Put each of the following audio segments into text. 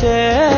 চেয়ে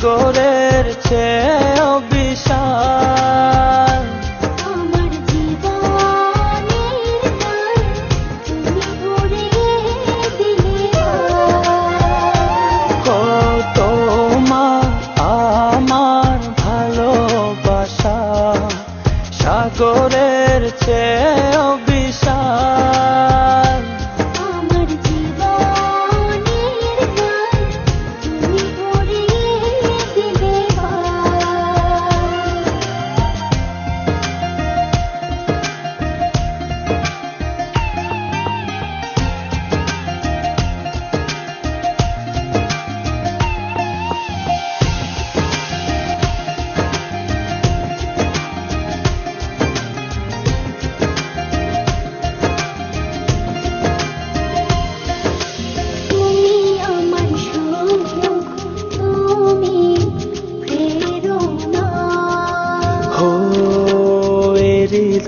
সাগরের চেয়েও বিশাল। ও তোমার আমার ভালোবাসা সাগরের চেয়েও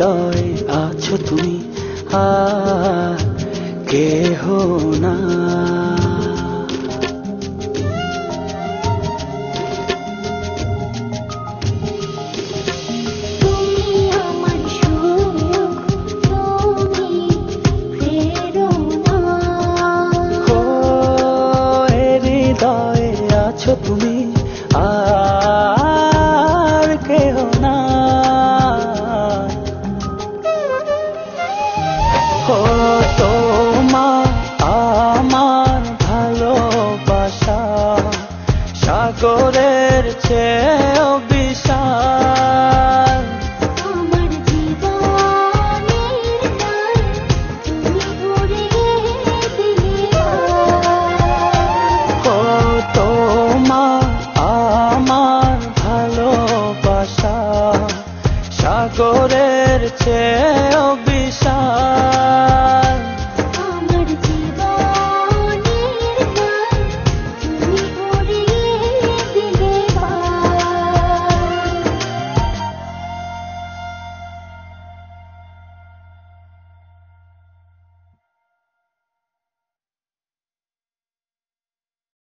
হৃদয় আছো তুমি আর কেহ না। তুমি